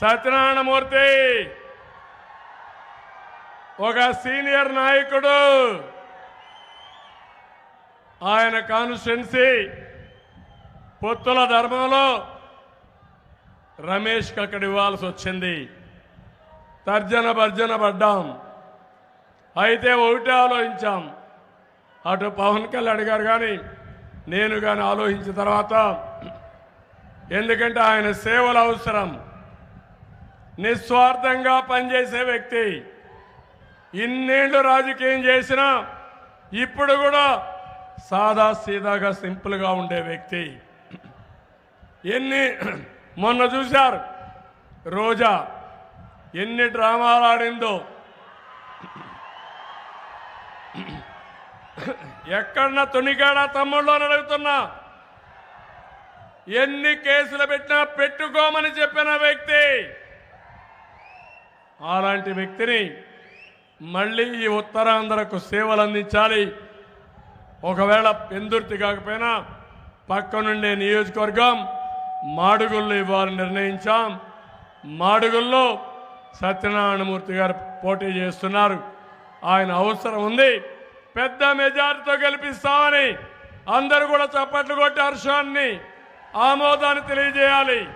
సత్యనారాయణమూర్తి. ఒక సీనియర్ నాయకుడు. ఆయన కాన్స్టిట్యున్సీ పొత్తుల ధర్మంలో రమేష్కి అక్కడ ఇవ్వాల్సి వచ్చింది. తర్జన భర్జన పడ్డాం. అయితే ఒకటే ఆలోచించాం. అటు పవన్ కళ్యాణ్ గారు కానీ నేను కానీ ఆలోచించిన తర్వాత ఎందుకంటే ఆయన సేవలు అవసరం. నిస్వార్థంగా పనిచేసే వ్యక్తి. ఇన్నేళ్ళు రాజకీయం చేసినా ఇప్పుడు కూడా సాదా సీదాగా సింపుల్గా ఉండే వ్యక్తి. ఎన్ని మొన్న చూశారు రోజా ఎన్ని డ్రామాలు ఆడిందో. ఎక్కడన్నా తునికాడా తమ్ముళ్ళు అని అడుగుతున్నా. ఎన్ని కేసులు పెట్టినా పెట్టుకోమని చెప్పి అలాంటి వ్యక్తిని మళ్ళీ ఈ ఉత్తరాంధ్రకు సేవలు అందించాలి ఒకవేళ పెందుర్తి కాకపోయినా పక్కనుండే నియోజకవర్గం మాడుగుల్లో ఇవ్వాలని నిర్ణయించాం. మాడుగుల్లో సత్యనారాయణమూర్తి గారు పోటీ చేస్తున్నారు. ఆయన అవసరం ఉంది. పెద్ద మెజారిటీతో గెలిపిస్తామని అందరూ కూడా చప్పట్లు కొట్టి హర్షాన్ని ఆమోదాన్ని తెలియజేయాలి.